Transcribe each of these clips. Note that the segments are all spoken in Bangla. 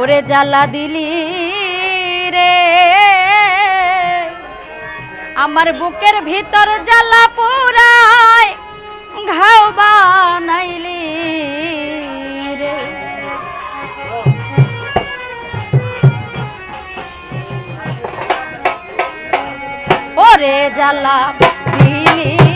ওরে জ্বালা দিলি রে। আমার বুকের ভিতর জ্বালা পুরায় ঘাও বানাইলি রে। ওরে জ্বালা দিলি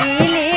y